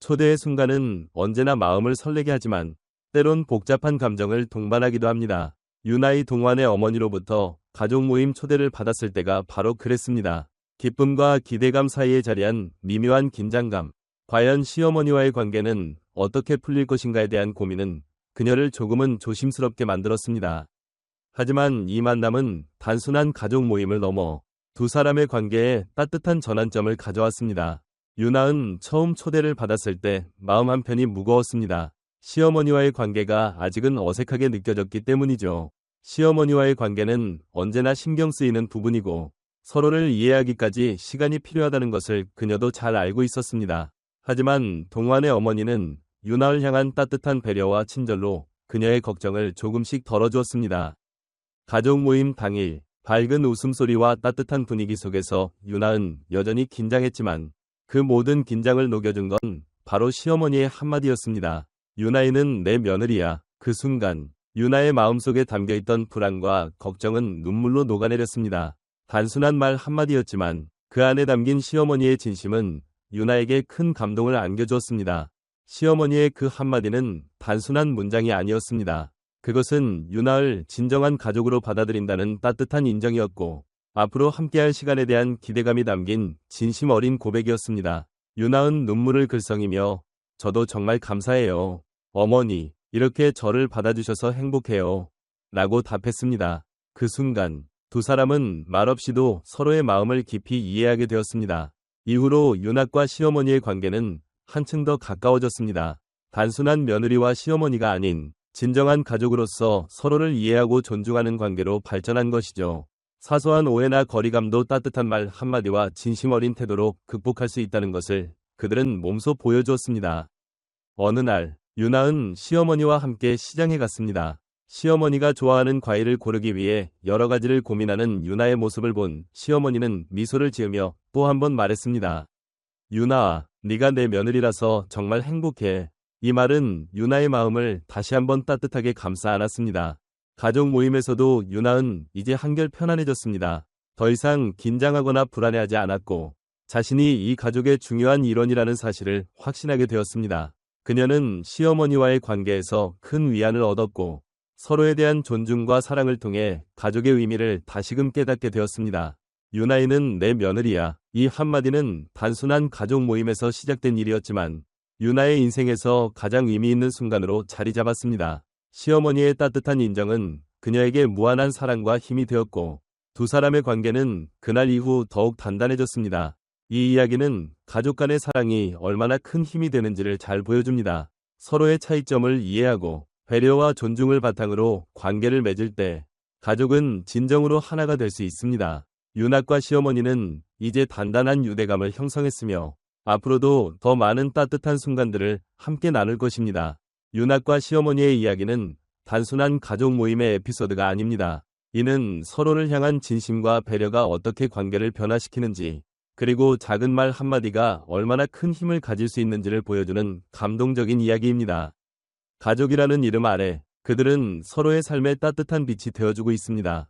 초대의 순간은 언제나 마음을 설레게 하지만 때론 복잡한 감정을 동반하기도 합니다. 유나이 동환의 어머니로부터 가족 모임 초대를 받았을 때가 바로 그랬습니다. 기쁨과 기대감 사이에 자리한 미묘한 긴장감. 과연 시어머니와의 관계는 어떻게 풀릴 것인가에 대한 고민은 그녀를 조금은 조심스럽게 만들었습니다. 하지만 이 만남은 단순한 가족 모임을 넘어 두 사람의 관계에 따뜻한 전환점을 가져왔습니다. 유나은 처음 초대를 받았을 때 마음 한편이 무거웠습니다. 시어머니와의 관계가 아직은 어색하게 느껴졌기 때문이죠. 시어머니와의 관계는 언제나 신경 쓰이는 부분이고 서로를 이해하기까지 시간이 필요하다는 것을 그녀도 잘 알고 있었습니다. 하지만 동환의 어머니는 유나를 향한 따뜻한 배려와 친절로 그녀의 걱정을 조금씩 덜어주었습니다. 가족 모임 당일 밝은 웃음소리와 따뜻한 분위기 속에서 유나은 여전히 긴장했지만 그 모든 긴장을 녹여준 건 바로 시어머니의 한마디였습니다. 유나이는 내 며느리야. 그 순간 유나의 마음속에 담겨있던 불안과 걱정은 눈물로 녹아내렸습니다. 단순한 말 한마디였지만 그 안에 담긴 시어머니의 진심은 유나에게 큰 감동을 안겨주었습니다. 시어머니의 그 한마디는 단순한 문장이 아니었습니다. 그것은 유나를 진정한 가족으로 받아들인다는 따뜻한 인정이었고 앞으로 함께할 시간에 대한 기대감이 담긴 진심 어린 고백이었습니다. 유나은 눈물을 글썽이며 저도 정말 감사해요. 어머니, 이렇게 저를 받아주셔서 행복해요. 라고 답했습니다. 그 순간 두 사람은 말없이도 서로의 마음을 깊이 이해하게 되었습니다. 이후로 윤학과 시어머니의 관계는 한층 더 가까워졌습니다. 단순한 며느리와 시어머니가 아닌 진정한 가족으로서 서로를 이해하고 존중하는 관계로 발전한 것이죠. 사소한 오해나 거리감도 따뜻한 말 한마디와 진심 어린 태도로 극복할 수 있다는 것을 그들은 몸소 보여주었습니다. 어느 날 유나은 시어머니와 함께 시장에 갔습니다. 시어머니가 좋아하는 과일을 고르기 위해 여러 가지를 고민하는 유나의 모습을 본 시어머니는 미소를 지으며 또 한 번 말했습니다. 유나아, 네가 내 며느리라서 정말 행복해. 이 말은 유나의 마음을 다시 한번 따뜻하게 감싸 안았습니다. 가족 모임에서도 유나은 이제 한결 편안해졌습니다. 더 이상 긴장하거나 불안해하지 않았고 자신이 이 가족의 중요한 일원이라는 사실을 확신하게 되었습니다. 그녀는 시어머니와의 관계에서 큰 위안을 얻었고 서로에 대한 존중과 사랑을 통해 가족의 의미를 다시금 깨닫게 되었습니다. 유나이는 내 며느리야. 이 한마디는 단순한 가족 모임에서 시작된 일이었지만 유나의 인생에서 가장 의미 있는 순간으로 자리 잡았습니다. 시어머니의 따뜻한 인정은 그녀에게 무한한 사랑과 힘이 되었고 두 사람의 관계는 그날 이후 더욱 단단해졌습니다. 이 이야기는 가족 간의 사랑이 얼마나 큰 힘이 되는지를 잘 보여줍니다. 서로의 차이점을 이해하고 배려와 존중을 바탕으로 관계를 맺을 때 가족은 진정으로 하나가 될 수 있습니다. 윤학과 시어머니는 이제 단단한 유대감을 형성했으며 앞으로도 더 많은 따뜻한 순간들을 함께 나눌 것입니다. 윤학과 시어머니의 이야기는 단순한 가족 모임의 에피소드가 아닙니다. 이는 서로를 향한 진심과 배려가 어떻게 관계를 변화시키는지 그리고 작은 말 한마디가 얼마나 큰 힘을 가질 수 있는지를 보여주는 감동적인 이야기입니다. 가족이라는 이름 아래 그들은 서로의 삶에 따뜻한 빛이 되어주고 있습니다.